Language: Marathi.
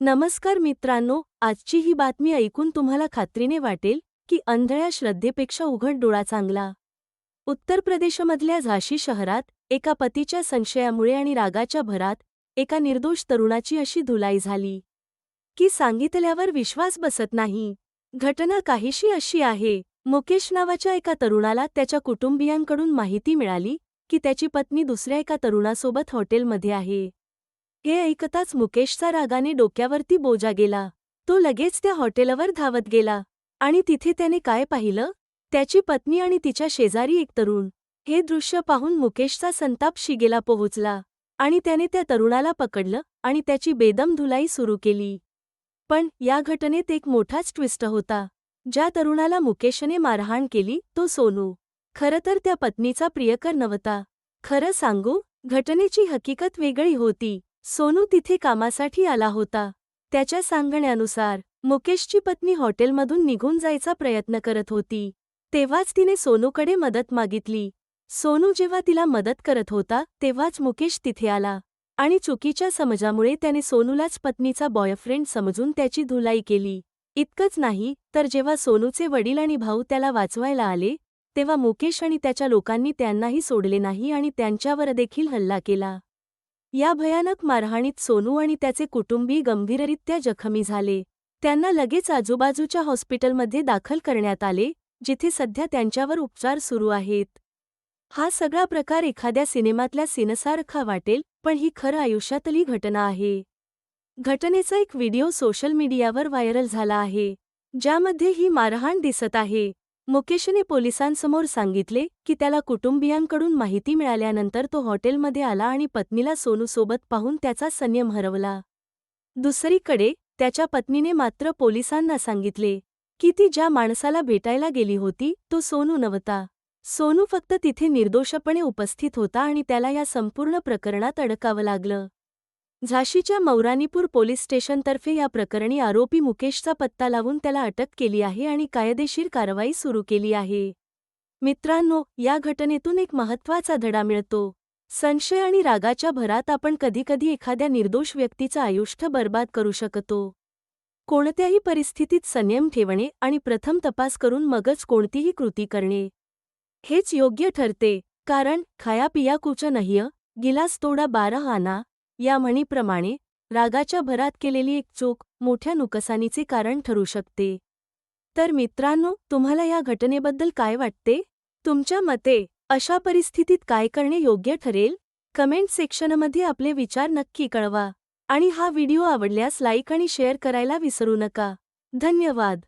नमस्कार मित्रांनो आजची ही बातमी ऐकून तुम्हाला खात्रीने वाटेल की अंधळ्या श्रद्धेपेक्षा उघड डोळा चांगला. उत्तर प्रदेशमधल्या झाशी शहरात एका पतीच्या संशयामुळे आणि रागाच्या भरात एका निर्दोष तरुणाची अशी धुलाई झाली. की सांगितल्यावर विश्वास बसत नाही. घटना काहीशी अशी आहे मुकेश नावाच्या एका तरुणाला त्याच्या कुटुंबियांकडून माहिती मिळाली की त्याची पत्नी दुसऱ्या एका तरुणासोबत हॉटेलमध्ये आहे. हे ऐकताच मुकेशचा रागाने डोक्यावरती बोजा गेला. तो लगेच त्या हॉटेलवर धावत गेला. आणि तिथे त्याने काय पाहिलं? त्याची पत्नी आणि तिच्या शेजारी एक तरुण. हे दृश्य पाहून मुकेशचा संताप शिगेला पोहोचला. आणि त्याने त्या तरुणाला पकडलं आणि त्याची बेदम धुलाई सुरू केली. पण या घटनेत एक मोठाच ट्विस्ट होता. ज्या तरुणाला मुकेशने मारहाण केली तो सोनू. खरं तर त्या पत्नीचा प्रियकर नव्हता. खरं सांगू घटनेची हकीकत वेगळी होती. सोनू तिथे कामासाठी आला होता. त्याच्या सांगण्यानुसार मुकेशची पत्नी हॉटेलमधून निघून जायचा प्रयत्न करत होती. तेव्हाच तिने सोनूकडे मदत मागितली. सोनू जेव्हा तिला मदत करत होता तेव्हाच मुकेश तिथे आला. आणि चुकीच्या समजामुळे त्याने सोनूलाच पत्नीचा बॉयफ्रेंड समजून त्याची धुलाई केली. इतकंच नाही तर जेव्हा सोनूचे वडील आणि भाऊ त्याला वाचवायला आले तेव्हा मुकेश आणि त्याच्या लोकांनी त्यांनाही सोडले नाही आणि त्यांच्यावर देखील हल्ला केला. या भयानक मारहाणीत सोनू आणि त्याचे कुटुंबी गंभीररित्या जखमी झाले. त्यांना लगेच आजूबाजूच्या हॉस्पिटलमध्ये दाखल करण्यात आले जिथे सध्या त्यांच्यावर उपचार सुरू आहेत. हा सगळा प्रकार एखाद्या सिनेमातल्या सीनसारखा वाटेल पण ही खरं आयुष्यातली घटना आहे. घटनेचा एक व्हिडिओ सोशल मीडियावर व्हायरल झाला आहे ज्यामध्ये ही मारहाण दिसत आहे. मुकेशने पोलिसांसमोर सांगितले की त्याला कुटुंबियांकडून माहिती मिळाल्यानंतर तो हॉटेलमध्ये आला आणि पत्नीला सोनूसोबत पाहून त्याचा संयम हरवला. दुसरीकडे त्याच्या पत्नीने मात्र पोलिसांना सांगितले की ती ज्या माणसाला भेटायला गेली होती तो सोनू नव्हता. सोनू फक्त तिथे निर्दोषपणे उपस्थित होता आणि त्याला या संपूर्ण प्रकरणात अडकावं लागलं. झाशीच्या मौरानीपूर पोलीस स्टेशनतर्फे या प्रकरणी आरोपी मुकेशचा पत्ता लावून त्याला अटक केली आहे आणि कायदेशीर कारवाई सुरू केली आहे. मित्रांनो या घटनेतून एक महत्त्वाचा धडा मिळतो. संशय आणि रागाच्या भरात आपण कधीकधी एखाद्या निर्दोष व्यक्तीचं आयुष्य बर्बाद करू शकतो. कोणत्याही परिस्थितीत संयम ठेवणे आणि प्रथम तपास करून मगच कोणतीही कृती करणे. हेच योग्य ठरते कारण खाया पिया कुच नह्य गिलास तोडा बारा आना या म्हणीप्रमाणे रागाच्या भरात केलेली एक चूक मोठ्या नुकसानीचे कारण ठरू शकते. तर मित्रांनो तुम्हाला या घटनेबद्दल काय वाटते? तुमच्या मते अशा परिस्थितीत काय करणे योग्य ठरेल? कमेंट सेक्शनमध्ये आपले विचार नक्की कळवा. आणि हा व्हिडिओ आवडल्यास लाईक आणि शेअर करायला विसरू नका. धन्यवाद.